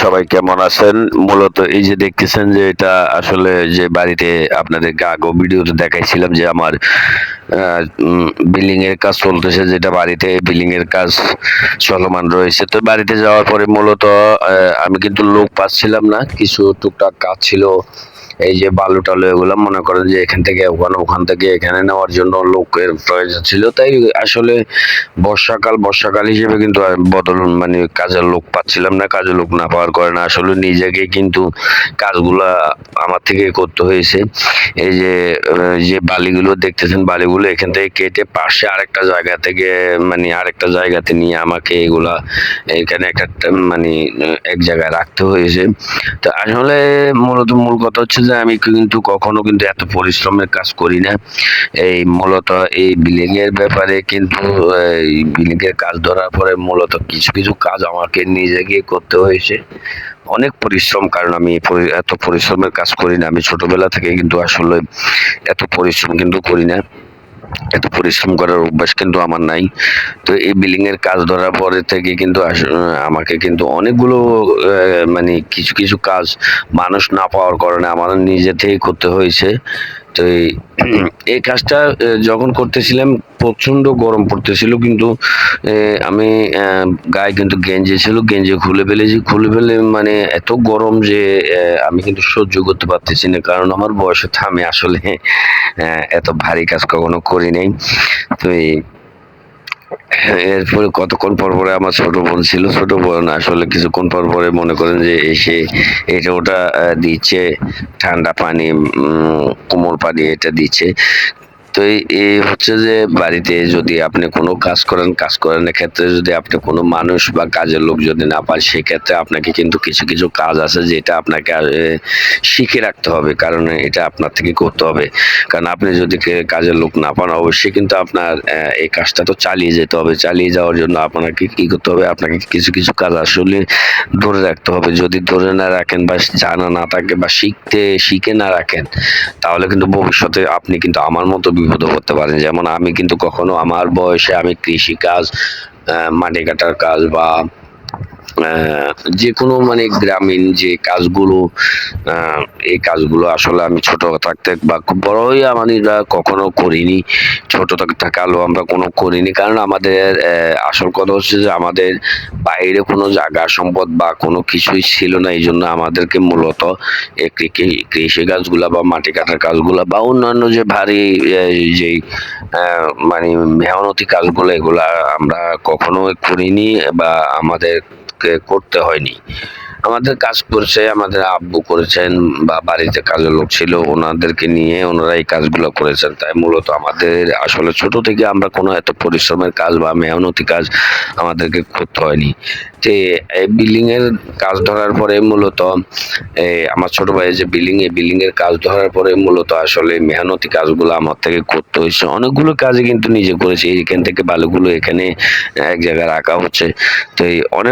সবাই কেমন আছেন? মূলত এই যে দেখতেছেন যে এটা আসলে যে বাড়িতে আপনাদের গা গো ভিডিওতে দেখাইছিলাম যে আমার বিল্ডিং এর কাজ চলতেছে, যেটা বাড়িতে বিল্ডিং এর কাজ চলমান রয়েছে। তো বাড়িতে যাওয়ার পরে মূলত আমি কিন্তু লোক পাচ্ছিলাম না, কিছু টুকটাক কাজ ছিল। এই যে বালু টালু এগুলো মনে করেন যে এখান থেকে ওখানে ওখান থেকে এখানে নেওয়ার জন্য লোকের প্রয়োজন ছিল। তাই আসলে বর্ষাকাল বর্ষাকাল হিসেবে কিন্তু বদল মানে কাজের লোক পাচ্ছিলাম না, কাজের লোক না পাওয়ার করে না আসলে নিজেকে কিন্তু কাজগুলা আমার থেকে করতে হয়েছে। এই যে যে বালিগুলো দেখতেছেন, বালিগুলো এখান থেকে কেটে পাশে আরেকটা জায়গা থেকে মানে আরেকটা জায়গাতে নিয়ে আমাকে এগুলা এখানে একটা মানে এক জায়গায় রাখতে হয়েছে। তো আসলে মূলত মূল কথা হচ্ছে যে আমি কিন্তু কখনো কিন্তু এত পরিশ্রমের কাজ করি না। এই মূলত এই বিল্ডিং এর ব্যাপারে কিন্তু, এই বিল্ডিং এর কাজ ধরার পরে মূলত কিছু কিছু কাজ আমাকে নিজে গিয়ে করতে হয়েছে। অনেক পরিশ্রম, কারণ আমি এত পরিশ্রমের কাজ করি না। আমি ছোটবেলা থেকে কিন্তু আসলে এত পরিশ্রম কিন্তু করি না। এত পরিশ্রম করার অভ্যাস কিন্তু আমার নাই। তো এই বিল্ডিং এর কাজ ধরার পরে থেকে কিন্তু আমাকে কিন্তু অনেকগুলো মানে কিছু কিছু কাজ মানুষ না পাওয়ার কারণে আমার নিজে থেকে করতে হয়েছে। এই- এই কাজটা যখন করতেছিলাম, প্রচণ্ড গরম পড়তেছিল কিন্তু আমি গায়ে কিন্তু গেঞ্জে ছিল, গেঞ্জে খুলে ফেলেছি। খুলে ফেলে মানে এত গরম যে আমি কিন্তু সহ্য করতে পারতেছি না, কারণ আমার বয়সে আমি আসলে এত ভারী কাজ কখনো করি নাই। তো এই এরপরে কতক্ষণ পর পরে আমার ছোট বোন ছিল, ছোট বোন আসলে কিছুক্ষণ পর পরে মনে করেন যে এসে এটা ওটা দিচ্ছে, ঠান্ডা পানি কোমল পানি এটা দিচ্ছে। তো এই- হচ্ছে যে বাড়িতে যদি আপনি কোনো কাজ করেন কাজ করেন ক্ষেত্রে যদি আপনি কোনো মানুষ বা কাজের লোক যদি না পান, সেক্ষেত্রে আপনাকে কিন্তু কিছু কিছু কাজ আছে যেটা আপনাকে শিখে রাখতে হবে। কারণ এটা আপনার থেকে করতে হবে। কারণ আপনি যদি কাজের লোক না পান, অবশ্যই কিন্তু আপনার এই কাজটা তো চালিয়ে যেতে হবে। চালিয়ে যাওয়ার জন্য আপনাকে কি করতে হবে? আপনাকে কিছু কিছু কাজ আসলে ধরে রাখতে হবে। যদি ধরে না রাখেন বা জানা না থাকে বা শিখতে, শিখে না রাখেন, তাহলে কিন্তু ভবিষ্যতে আপনি কিন্তু আমার মতো বিপদে পড়তে পারেন। যেমন আমি কিন্তু কখনো আমার বয়সে আমি কৃষিকাজ মাটি কাটার কাজ বা যে কোনো মানে গ্রামীণ যে কাজগুলো এই কাজগুলো আসলে আমি ছোট থাকতে বা খুব বড় হয়ে আমরা কখনো করিনি। ছোট থাক- থাকালেও আমরা কোনো করিনি। কারণ আমাদের আসল কথা হচ্ছে যে আমাদের বাইরে কোনো জায়গা সম্পদ বা কোনো কিছুই ছিল না। এই জন্য আমাদেরকে মূলত কৃষি কাজগুলা বা মাটি কাটার কাজগুলা বা অন্যান্য যে ভারী আহ, যে মানে মেহনতি কাজগুলো এগুলা আমরা কখনো করিনি বা করতে হয়নি। আমাদের কাজ করছে, আমাদের আব্বু করেছেন, বা বাড়িতে কাজের লোক ছিল, ওনাদেরকে নিয়ে ওনারা এই কাজগুলো করেছেন। তাই মূলত আমাদের আসলে ছোট থেকে আমরা কোনো এত পরিশ্রমের কাজ বা মেহনতি কাজ আমাদেরকে করতে হয়নি। যে এই বিল্ডিং এর কাজ ধরার পরে মূলত এই আমার ছোট ভাই যে বিল্ডিং এ বিল্ডিং এর কাজ ধরার পরে মূলত আসলে মেহনতি কাজগুলো আমার থেকে করতে হয়েছে। অনেকগুলো কাজে কিন্তু নিজে করেছি। এখান থেকে বালুগুলো এখানে এক জায়গায় রাখা হচ্ছে। তো এই অনেক